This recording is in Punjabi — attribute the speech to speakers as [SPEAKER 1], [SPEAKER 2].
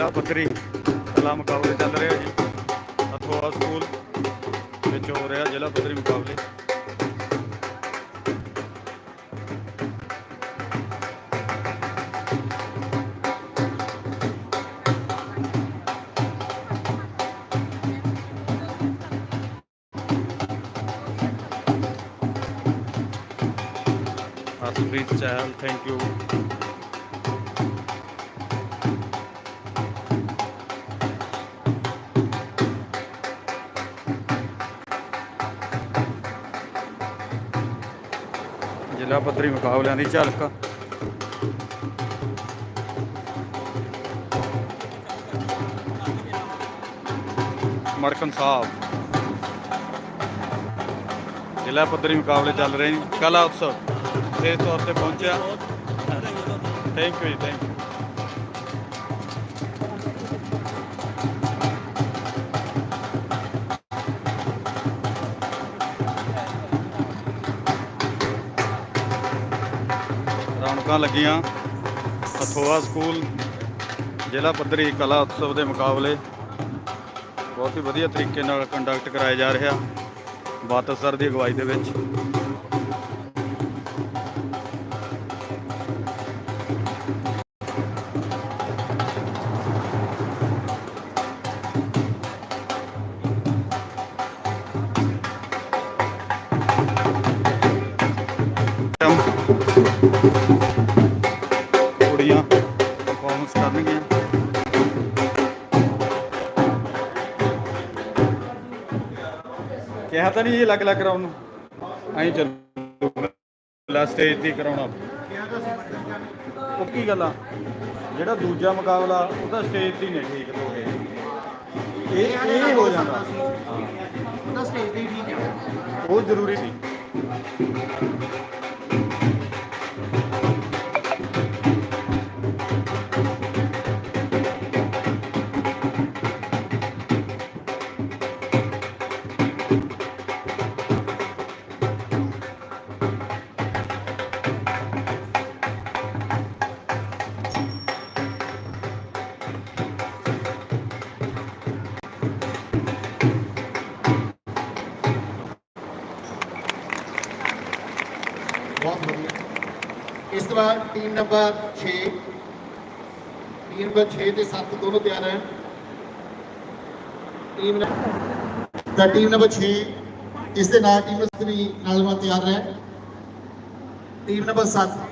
[SPEAKER 1] ਜ਼ਿਲ੍ਹਾ ਪੱਧਰੀ ਕਲਾ ਮੁਕਾਬਲੇ ਚੱਲ ਰਹੇ ਆ ਜੀ। ਅਥਵਾ ਸਕੂਲ ਵਿੱਚ ਹੋ ਰਿਹਾ ਜ਼ਿਲ੍ਹਾ ਪੱਧਰੀ ਮੁਕਾਬਲੇ। ਹਰਪ੍ਰੀਤ ਚਹਿਲ ਥੈਂਕ ਯੂ ਜ਼ਿਲ੍ਹਾ ਪੱਧਰੀ ਮੁਕਾਬਲਿਆਂ ਦੀ ਝਲਕ। ਮੜਕਨ ਸਾਹਿਬ। ਜ਼ਿਲ੍ਹਾ ਪੱਧਰੀ ਮੁਕਾਬਲੇ ਚੱਲ ਰਹੇ ਨੇ। ਕਲਾ ਉਤਸਵ। ਇਸ ਤੌਰ ਤੇ ਪਹੁੰਚਿਆ। ਥੈਂਕ ਯੂ ਜੀ ਥੈਂਕ ਯੂ ਰੌਣਕਾਂ ਲੱਗੀਆਂ। ਅਥੋਆ ਸਕੂਲ, ਜ਼ਿਲ੍ਹਾ ਪੱਧਰੀ ਕਲਾ ਉਤਸਵ ਦੇ ਮੁਕਾਬਲੇ ਬਹੁਤ ਹੀ ਵਧੀਆ ਤਰੀਕੇ ਨਾਲ ਕੰਡਕਟ ਕਰਾਇਆ ਜਾ ਰਿਹਾ। ਬਾਤਸਰ ਦੀ ਅਗਵਾਈ ਦੇ ਵਿੱਚ। ਕੁੜੀਆਂ ਪਰਫਾਰਮੈਂਸ ਕਰਨਗੀਆਂ। ਕਿਹਾ ਤਾਂ ਨਹੀਂ ਜੀ ਅਲੱਗ ਅਲੱਗ ਕਰਾਉਣ ਨੂੰ। ਐਂ ਚੱਲੂ ਲਾ ਸਟੇਜ ਤੇ ਕਰਾਉਣਾ। ਉਹ ਕੀ ਗੱਲ ਆ? ਜਿਹੜਾ ਦੂਜਾ ਮੁਕਾਬਲਾ ਉਹਦਾ ਸਟੇਜ ਤੇ ਨਹੀਂ ਠੀਕ ਹੋ ਗਏ। ਇਹ ਇਹ ਹੋ ਜਾਂਦਾ।
[SPEAKER 2] ਉਹਦਾ ਸਟੇਜ ਤੇ ਠੀਕ ਹੈ
[SPEAKER 1] ਉਹ ਜ਼ਰੂਰੀ ਸੀ
[SPEAKER 2] ਬਹੁਤ ਵਧੀਆ ਇਸ ਤੋਂ ਬਾਅਦ ਟੀਮ ਨੰਬਰ 6 ਟੀਮ ਨੰਬਰ 6 ਤੇ 7 ਦੋਨੋਂ ਤਿਆਰ ਹੈ ਟੀਮ ਦਾ ਟੀਮ ਨੰਬਰ 6 ਇਸ ਦੇ ਨਾਲ ਟੀਮ ਨੰਬਰ 7 ਵੀ ਨਾਲ ਨਾਲ ਤਿਆਰ ਹੈ ਟੀਮ ਨੰਬਰ 7